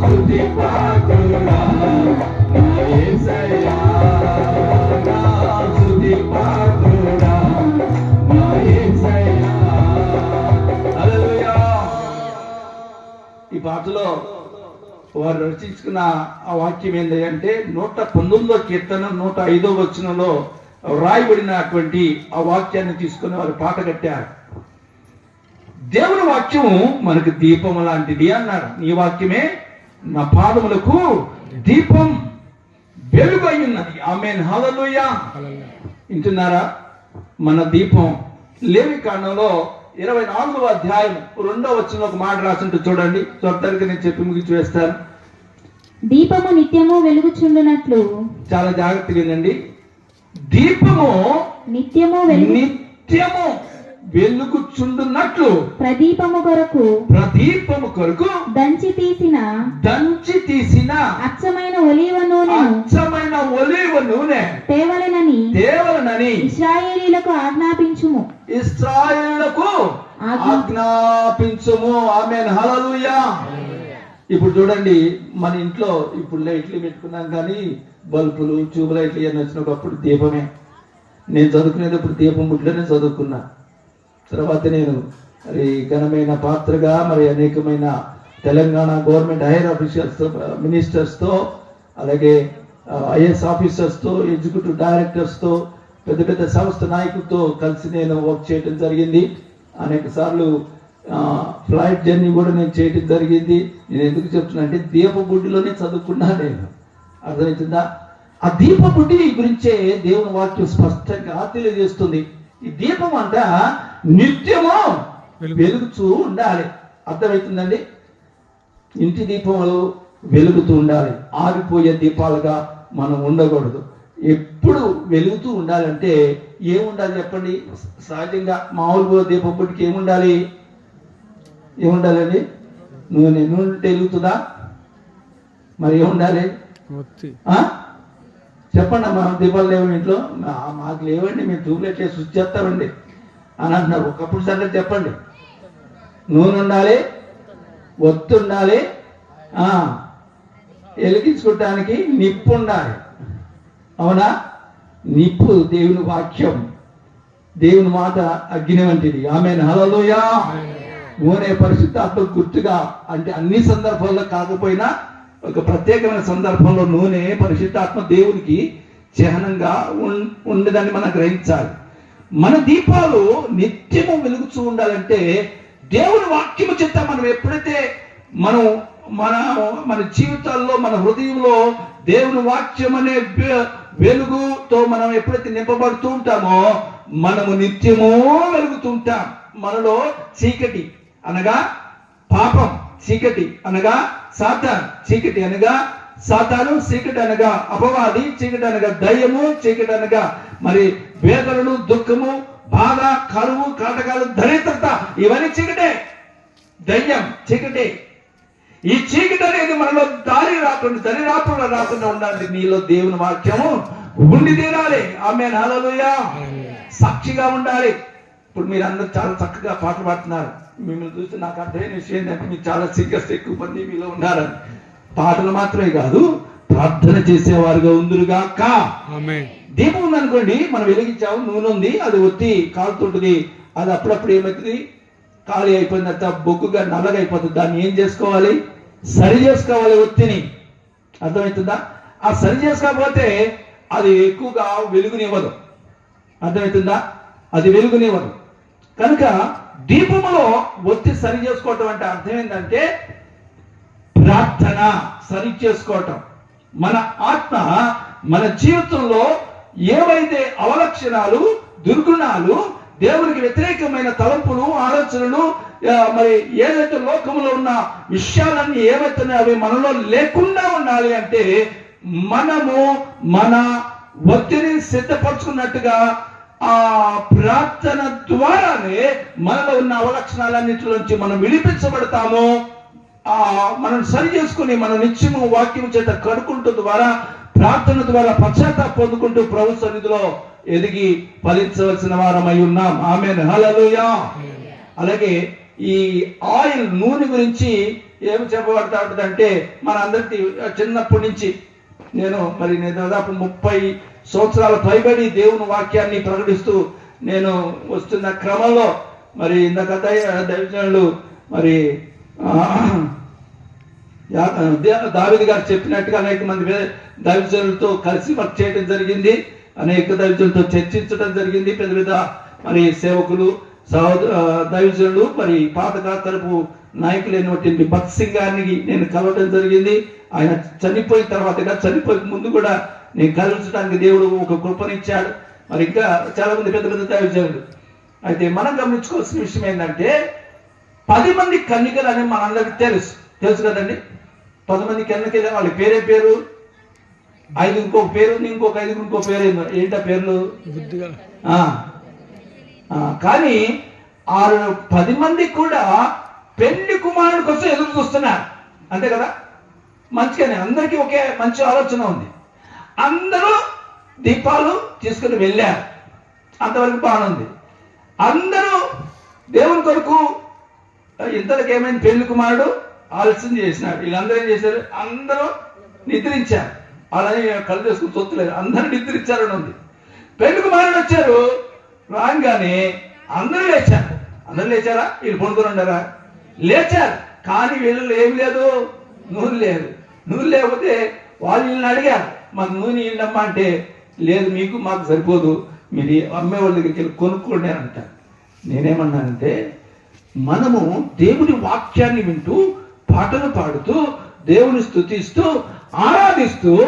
పాత్రుడా నా యేసయ్యా నా పాత్రుడా నా యేసయ్యా హల్లెలూయా ఈ పాటలో వారు రచించుకున్న ఆ వాక్యం ఏంటంటే నూట పంతొమ్మిదో కీర్తన నూట ఐదో వచనంలో రాయబడినటువంటి ఆ వాక్యాన్ని తీసుకుని వారు పాట కట్టారు. దేవుని వాక్యం మనకు దీపం లాంటిది అన్నారు. నీ వాక్యమే నా పాదములకు దీపం వెలుగు అయి ఉన్నది ఆమె హల్లెలూయా. వింటున్నారా? మన దీపం లేవి కాండంలో ఇరవై నాలుగవ అధ్యాయం రెండో వచ్చిన ఒక మాట రాసింటూ చూడండి. చూడటానికి నేను చెప్పి ముగించి వేస్తాను. దీపము నిత్యము వెలుగుచుండునట్లు. చాలా జాగ్రత్తగా వినండి. దీపము నిత్యము వెలుగు నిత్యము వెలుగుచుండున్నట్లు ప్రదీపము కొరకు ప్రదీపము కొరకు దంచి తీసిన దంచి తీసిన అచ్చమైన ఒలీవ నూనెను అచ్చమైన ఒలివ నూనె తేవలెనని దేవలనని ఇస్రాయేలీలకు ఆజ్ఞాపించుము. ఇస్రాయేళ్ళకు ఆజ్ఞ- ఆజ్ఞాపించము. ఆమె హలలుయా ఇప్పుడు చూడండి మన ఇంట్లో ఇప్పుడు లైట్లు పెట్టుకున్నాం కానీ బల్బులు ట్యూబ్ లైట్లు ఇవన్నీ వచ్చినప్పుడు దీపమే. నేను చదువుకునేటప్పుడు దీపం ముట్లోనే చదువుకున్నా. తర్వాత నేను మరి ఘనమైన పాత్రగా మరి అనేకమైన తెలంగాణ గవర్నమెంట్ హైయర్ ఆఫీషియల్స్ మినిస్టర్స్తో అలాగే ఐఎస్ ఆఫీసర్స్తో ఎగ్జిక్యూటివ్ డైరెక్టర్స్తో పెద్ద పెద్ద సంస్థ నాయకులతో కలిసి నేను వర్క్ చేయడం జరిగింది. అనేక సార్లు ఫ్లైట్ జర్నీ కూడా నేను చేయడం జరిగింది. నేను ఎందుకు చెప్తున్నా అంటే దీపబుడ్డిలోనే చదువుకున్నా నేను. అర్థమవుతుందా ఆ దీపబుడ్డి గురించే దేవుని వాక్యం స్పష్టంగా తెలియజేస్తుంది. ఈ దీపం అంతా నిత్యము వెలుగుతూ ఉండాలి. అర్థమవుతుందండి? ఇంటి దీపములు వెలుగుతూ ఉండాలి. ఆరిపోయే దీపాలుగా మనం ఉండకూడదు. ఎప్పుడు వెలుగుతూ ఉండాలంటే ఏముండాలి చెప్పండి? సహజంగా మామూలుగా దీపం పుట్టికి ఏముండాలి ఏముండాలండి నూనె. నూనె వెలుగుతుందా? మరి ఏముండాలి? చెప్పండి అమ్మా దీపాలు లేవు ఇంట్లో? మాకు లేవండి మేము ట్యూబ్లైట్ వేసి స్విచ్ చేస్తామండి. అని అంటున్నారు. ఒకప్పుడు సంగతి చెప్పండి. నూనె ఉండాలి ఒత్తు ఉండాలి వెలిగించుకోవటానికి నిప్పు ఉండాలి అవునా? నిప్పు దేవుని వాక్యం. దేవుని మాట అగ్ని వంటిది. ఆమె హలలోయా నూనె పరిశుద్ధాత్మ గుర్తుగా అంటే అన్ని సందర్భాల్లో కాకపోయినా ఒక ప్రత్యేకమైన సందర్భంలో నూనె పరిశుద్ధాత్మ దేవునికి చిహ్నంగా ఉండదని మనం గ్రహించాలి. మన దీపాలు నిత్యము వెలుగుతూ ఉండాలంటే దేవుని వాక్యము చేత మనం ఎప్పుడైతే మనం మన మన జీవితాల్లో మన హృదయంలో దేవుని వాక్యం అనే వెలుగుతో మనం ఎప్పుడైతే నింపబడుతూ ఉంటామో మనము నిత్యము వెలుగుతూ ఉంటాం. మనలో చీకటి అనగా పాపం చీకటి అనగా సాతాన్ చీకటి అనగా సాతాను చీకటి అనగా అపవాది చీకటి అనగా దయ్యము చీకటి అనగా మరి వేదనలు దుఃఖము బాధ కరువు కాటకాలు దరిద్రత ఇవన్నీ చీకటే. దయ్యం చీకటి. ఈ చీకటి అనేది మనలో దారి రాకుండా దరి రాకుండా రాకుండా ఉండాలి నీలో దేవుని వాక్యము ఉండి తీరాలి. ఆమె హల్లెలూయా. సాక్షిగా ఉండాలి. ఇప్పుడు మీరు అందరూ చాలా చక్కగా పాటలు పాడుతున్నారు. మిమ్మల్ని చూస్తే నాకు అర్థమైన విషయం ఏంటంటే మీరు చాలా సీరియస్ ఎక్కువ మంది మీలో ఉన్నారని. పాటలు మాత్రమే కాదు ప్రార్థన చేసేవారుగా ఉందిరుగా కా ఆమేన్. దీపం ఉందనుకోండి మనం వెలిగించాము నూనె ఉంది అది ఒత్తి కాలుతుంటుంది అది అప్పుడప్పుడు ఏమవుతుంది? ఖాళీ అయిపోయిన తర్వాత బొగ్గుగా నల్లగా అయిపోతుంది దాన్ని ఏం చేసుకోవాలి? సరి చేసుకోవాలి ఒత్తిని. అర్థమవుతుందా? ఆ సరి చేసుకోకపోతే అది ఎక్కువగా వెలుగునివ్వదు. అర్థమవుతుందా? అది వెలుగునివ్వదు. కనుక దీపములో ఒత్తి సరి చేసుకోవటం అంటే అర్థం ఏంటంటే ప్రార్థన సరి చేసుకోవటం మన ఆత్మ మన జీవితంలో ఏవైతే అవలక్షణాలు దుర్గుణాలు దేవునికి వ్యతిరేకమైన తలంపులు ఆలోచనలు మరి ఏదైతే లోకంలో ఉన్న విషయాలన్నీ ఏవైతే అవి మనలో లేకుండా ఉండాలి అంటే మనము మన ఒత్తిడిని సిద్ధపరచుకున్నట్టుగా ఆ ప్రార్థన ద్వారానే మనలో ఉన్న అవలక్షణాలన్నింటిలోంచి మనం విడిపించబడతాము. మనం సరి చేసుకుని మన నిత్యము వాక్యం చేత కడుకుంటూ ద్వారా ప్రార్థన ద్వారా పశ్చాత్తాప పొందుకుంటూ ప్రభు సన్నిధిలో ఎదిగి ఫలించవలసిన వారమై ఉన్నాం. ఆమె హలలుయా అలాగే ఈ ఆయిల్ నూనె గురించి ఏమి చెప్పబడతాడంటే ఉంటుందంటే మనందరికీ చిన్నప్పటి నుంచి నేను మరి నేను దాదాపు ముప్పై సంవత్సరాల పైబడి దేవుని వాక్యాన్ని ప్రకటిస్తూ నేను వస్తున్న క్రమంలో మరి ఇందాక దై- దైవజనులు మరి దావిది గారు చెప్పినట్టుగా అనేక మంది దైవజనులతో కలిసి వర్క్ చేయడం జరిగింది. అనేక దైవజనులతో చర్చించడం జరిగింది. పెద్ద పెద్ద మరి సేవకులు సహోద ఆ, దైవజనులు మరి పాతకాల తరపు నాయకులైనటువంటి భక్త్ సింగ్ గారిని నేను కలవడం జరిగింది. ఆయన చనిపోయిన తర్వాత చనిపోయే ముందు కూడా నేను కలుసడానికి దేవుడు ఒక కృపనిచ్చాడు. మరి ఇంకా చాలా మంది పెద్ద పెద్ద దైవజనులు. అయితే మనం గమనించుకోవాల్సిన విషయం ఏంటంటే పది మంది కన్నికలు అని మనందరికి తెలుసు. తెలుసు కదండి? పది మంది కన్నికలు వాళ్ళ పేరే పేరు? ఐదు ఇంకొక పేరు ఇంకొక ఐదు ఇంకో పేరు. ఏంటా పేర్లు? కానీ ఆరు పది మంది కూడా పెళ్ళి కుమారుడి కోసం ఎదురు చూస్తున్నారు. అంతే కదా? మంచిగానే. అందరికీ ఒకే మంచి ఆలోచన ఉంది. అందరూ దీపాలు తీసుకుని వెళ్ళారు. అంతవరకు బాగుంది. అందరూ దేవుని కొరకు ఇంతలకు ఏమైంది? పెళ్ళి కుమారుడు ఆలస్యం చేసినాడు. వీళ్ళందరూ ఏం చేశారు? అందరూ నిద్రించారు. అలానే కళ్ళు చేసుకుని చూస్తలేదు అందరూ నిద్రించారని ఉంది. పెళ్ళి కుమారుడు వచ్చారు. రాగానే అందరూ లేచారు. అందరూ లేచారా? వీళ్ళు పడుకుని ఉండరా లేచారు. కానీ వీళ్ళు ఏం లేదు. నూనె లేదు. నూనె లేకపోతే వాళ్ళు వీళ్ళని అడిగారు. మాకు నూనె ఇల్లమ్మా అంటే లేదు మీకు మాకు సరిపోదు. మీరు అమ్మే వాళ్ళ దగ్గరికి వెళ్ళి కొనుక్కోండి అని అంటారు. నేనేమన్నానంటే మనము దేవుని వాక్యాన్ని వింటూ పాటలు పాడుతూ దేవుని స్తుతిస్తూ ఆరాధిస్తూ